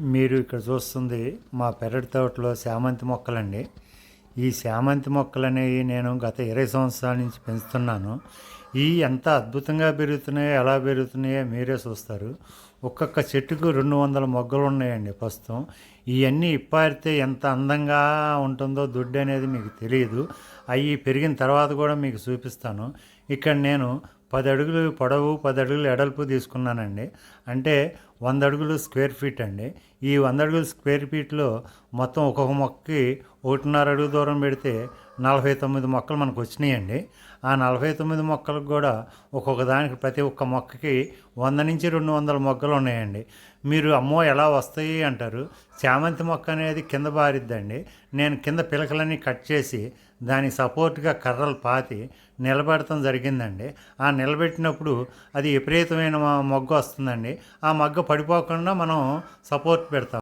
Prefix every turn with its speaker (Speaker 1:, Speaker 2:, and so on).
Speaker 1: మీరు ఇక్కడ చూస్తుంది మా పెరటి తోటలో శామంతి మొక్కలండి. ఈ శామంతి మొక్కలు అనేవి నేను గత ఇరవై సంవత్సరాల నుంచి పెంచుతున్నాను. ఈ ఎంత అద్భుతంగా పెరుగుతున్నాయో ఎలా పెరుగుతున్నాయో మీరే చూస్తారు. ఒక్కొక్క చెట్టుకు రెండు వందల మొగ్గలు ఉన్నాయండి ప్రస్తుతం. ఇవన్నీ ఇప్పారితే ఎంత అందంగా ఉంటుందో దుడ్డు అనేది మీకు తెలియదు అవి పెరిగిన తర్వాత కూడా మీకు చూపిస్తాను. ఇక్కడ నేను పది అడుగులు పొడవు పది అడుగులు ఎడల్పు తీసుకున్నానండి. అంటే వంద అడుగులు స్క్వేర్ ఫీట్ అండి. ఈ వంద అడుగులు స్క్వేర్ ఫీట్లో మొత్తం ఒక్కొక్క మొక్కకి ఒకటిన్నర అడుగు దూరం పెడితే నలభై తొమ్మిది మొక్కలు మనకు వచ్చినాయండి. ఆ నలభై తొమ్మిది మొక్కలకు కూడా ఒక్కొక్క దానికి ప్రతి ఒక్క మొక్కకి వంద నుంచి రెండు వందల మొగ్గలు ఉన్నాయండి. మీరు అమ్మో ఎలా వస్తాయి అంటారు? చామంతి మొక్క అనేది కింద బారిద్దండి. నేను కింద పిలకలన్నీ కట్ చేసి దానికి సపోర్ట్గా కర్రలు పాతి నిలబెడటం జరిగిందండి. ఆ నిలబెట్టినప్పుడు అది విపరీతమైన మొగ్గ వస్తుందండి. ఆ మొగ్గ పడిపోకుండా మనం సపోర్ట్ పెడతాం.